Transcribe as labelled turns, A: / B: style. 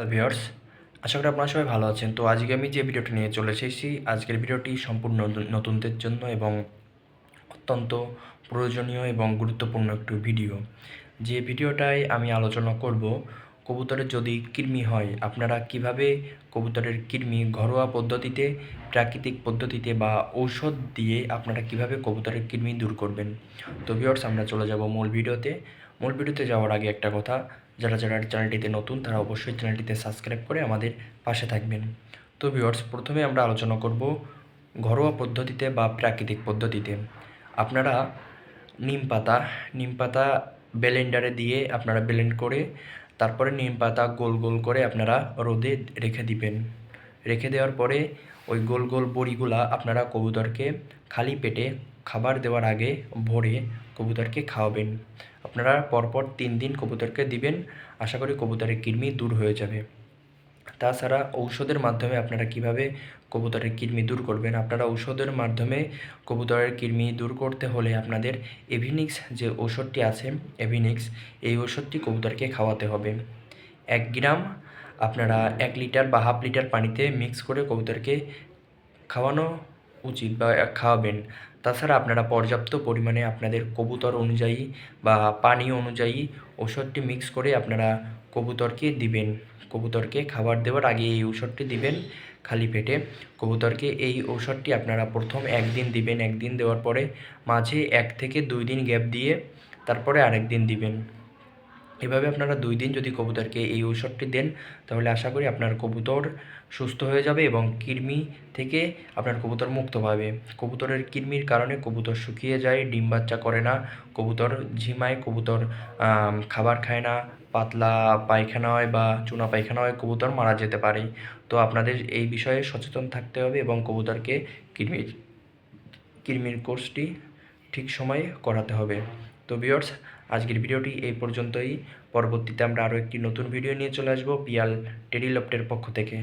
A: Hello viewers আশা করি আপনারা সবাই ভালো আছেন। তো আজকে আমি যে ভিডিওটি নিয়ে চলে এসেছি, আজকের ভিডিওটি সম্পূর্ণ নতুন- নতুনদের জন্য এবং অত্যন্ত প্রয়োজনীয় এবং গুরুত্বপূর্ণ একটি ভিডিও। যে ভিডিওটায় আমি আলোচনা করব, কবুতরের যদি কৃমি হয়, আপনারা কীভাবে কবুতরের কৃমি ঘরোয়া পদ্ধতিতে, প্রাকৃতিক পদ্ধতিতে বা ঔষধ দিয়ে আপনারা কীভাবে কবুতরের কৃমি দূর করবেন? তো ভিউয়ার্স আমরা চলে যাব মূল ভিডিওতে। মূল ভিডিওতে যাওয়ার আগে একটা কথা যারা যারা চ্যানেলটিতে নতুন, তারা অবশ্যই চ্যানেলটিতে সাবস্ক্রাইব করে আমাদের পাশে থাকবেন। তো ভিউয়ার্স প্রথমে আমরা আলোচনা করব ঘরোয়া পদ্ধতিতে বা প্রাকৃতিক পদ্ধতিতে। আপনারা নিম পাতা নিম পাতা ব্লেন্ডারে দিয়ে আপনারা ব্লেন্ড করে, তারপরে নিম পাতা গোল গোল করে আপনারা রোদে রেখে দিবেন। রেখে দেওয়ার পরে ওই গোল গোল বড়িগুলা আপনারা কবুতরকে খালি পেটে খাবার দেওয়ার আগে ভোরে কবুতরকে খাওয়াবেন। আপনারা পরপর তিন দিন কবুতরকে দিবেন। আশা করি কবুতরের কৃমি দূর হয়ে যাবে। তাছাড়া ঔষধের মাধ্যমে আপনারা কীভাবে কবুতরের কৃমি দূর করবেন? আপনারা ঔষধের মাধ্যমে কবুতরের কৃমি দূর করতে হলে আপনাদের এভিনিক্স যে ঔষধটি আছে এভিনিক্স এই ঔষধটি কবুতরকে খাওয়াতে হবে। এক গ্রাম আপনারা এক লিটার বা হাফ লিটার পানিতে মিক্স করে কবুতরকে খাওয়ানো উচিত বা খাওয়াবেন। তাছাড়া আপনারা পর্যাপ্ত পরিমাণে আপনাদের কবুতর অনুযায়ী বা পানি অনুযায়ী ওষুধটি মিক্স করে আপনারা কবুতরকে দিবেন। কবুতরকে খাবার দেওয়ার আগে এই ঔষধটি দিবেন খালি পেটে। কবুতরকে এই ঔষধটি আপনারা প্রথম একদিন দিবেন। একদিন দেওয়ার পরে মাঝে এক থেকে দুই দিন গ্যাপ দিয়ে তারপরে আরেক দিন দিবেন। এভাবে আপনারা দুই দিন যদি কবুতরকে এই ঔষধটি দেন, তাহলে আশা করি আপনার কবুতর সুস্থ হয়ে যাবে এবং কৃমি থেকে আপনার কবুতর মুক্ত পাবে। কবুতরের কৃমির কারণে কবুতর শুকিয়ে যায়, ডিম বাচ্চা করে না, কবুতর ঝিমায়, কবুতর খাবার খায় না, পাতলা পায়খানা হয় বা চুনা পায়খানা হয়, কবুতর মারা যেতে পারে। তো আপনাদের এই বিষয়ে সচেতন থাকতে হবে এবং কবুতরকে কৃমির কৃমির কোর্সটি ঠিক সময়ে করাতে হবে। তো ভিওর্স আজকের ভিডিওটি এই পর্যন্তই। পরবর্তীতে আমরা আরও একটি নতুন ভিডিও নিয়ে চলে আসব পিয়াল টেডিলপ্টের পক্ষ থেকে।